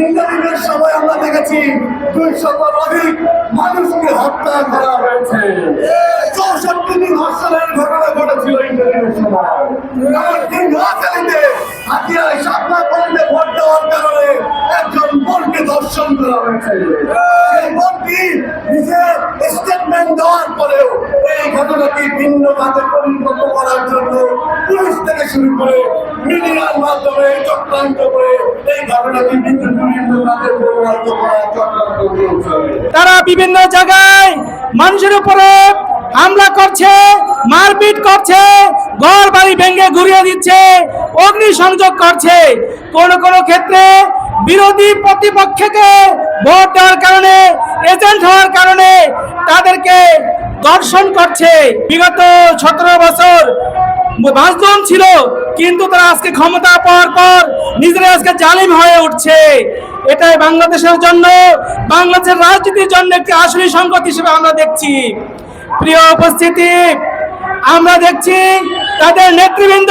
ইন্টারভিউর সময় আমরা দেখেছি দুইশতর অধিক মানুষকে হত্যা করা হয়েছে। চৌষট্টি দিন ধর্ষণের ঘটনা ঘটেছিল ইন্টারভিউর সময় এমনকি নোয়াখালীতে হাতিয়ায় সাতনা কলেজে ভোট দেওয়ার কারণে একজন বোনকে ধর্ষণ করা হয়েছে। সেই বোনটি নিজের স্টেটমেন্ট দেওয়ার পরেও এই ঘটনাকে ভিন্ন কাজে পরিণত করার জন্য পুলিশ থেকে শুরু করে মাধ্যমে চক্রান্ত করে এই চক্রান্ত চলছে। তারা বিভিন্ন জায়গায় মানুষের উপরে হামলা করছে, মারপিট করছে, ঘর বাড়ি ভেঙে ঘুরিয়ে দিচ্ছে অগ্নি সংযোগ করছে। কোন কোন ক্ষেত্রে বিরোধী প্রতিপক্ষকে ভোট দেওয়ার কারণে এজেন্ট হওয়ার কারণে তাদেরকে দর্শন করছে। বিগত সতেরো বছর বাঁচদন ছিল, কিন্তু তারা আজকে ক্ষমতা পাওয়ার পর নিজেরা আজকে জালিম হয়ে উঠছে। এটাই বাংলাদেশের জন্য, বাংলাদেশের রাজনীতির জন্য একটি আসলে সংকট হিসেবে আমরা দেখছি। প্রিয় উপস্থিতি, আমরা দেখছি তাদের নেতৃবৃন্দ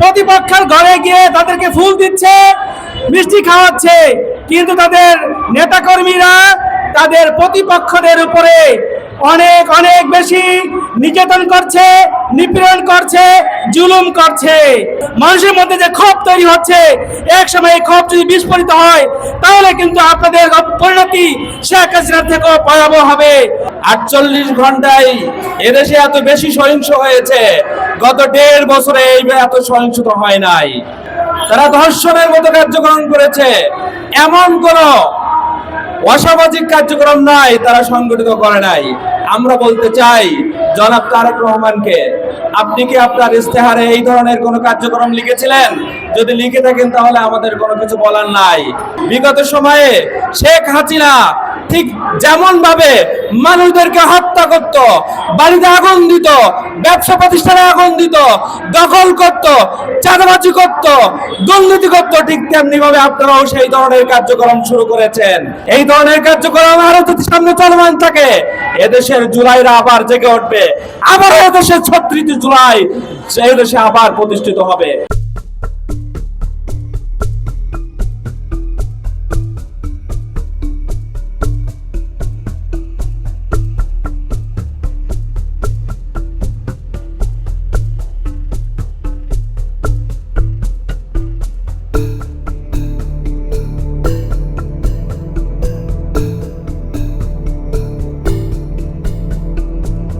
প্রতিপক্ষের ঘরে গিয়ে তাদেরকে ফুল দিচ্ছে, মিষ্টি খাওয়াচ্ছে, কিন্তু তাদের নেতাকর্মীরা তাদের প্রতিপক্ষদের উপরে অনেক অনেক বেশি নিকেতন করছে, নিপীড়ন করছে, জুলুম করছে। মানুষের মধ্যে যে ক্ষোভ তৈরি হচ্ছে এক সময় এই ক্ষোভ যদি বিস্ফোরিত হয়, তাহলে কিন্তু আপনাদের পরিণতি শেখ হাসিনার থেকেও ভয়াবহ হবে। আটচল্লিশ ঘন্টায় এদেশে এত বেশি সহিংস হয়েছে। গত দেড় বছরে এই এত সহিংসতা হয় নাই। তারা ধর্ষণের মতো কার্যক্রম করেছে। এমন কোন অসামাজিক কার্যক্রম নাই, তারা সংগঠিত করে নাই। আমরা বলতে চাই, জনাব তারেক রহমানকে, আপনি কি আপনার ইস্তেহারে এই ধরনের কোনো কার্যক্রম লিখেছিলেন? যদি লিখে থাকেন তাহলে আমাদের কোনো কিছু বলার নাই। বিগত সময়ে শেখ হাসিনা ঠিক যেমন ভাবে মানুষদেরকে হত্যা করত, বাড়িতে আগুন দিত, ব্যবসা প্রতিষ্ঠানে আগুন দিত, দখল করত, চাঁদাবাজি করত, দুর্নীতি করত, ঠিক তেমনি ভাবে আপনারাও সেই ধরনের কার্যক্রম শুরু করেছেন। এই ধরনের কার্যক্রম আরও যদি সামনে চলমান থাকে, এদেশের জুলাইরা আবার জেগে উঠবে। আবার এদেশের ছত্রিশ জুলাই সেই দেশে আবার প্রতিষ্ঠিত হবে।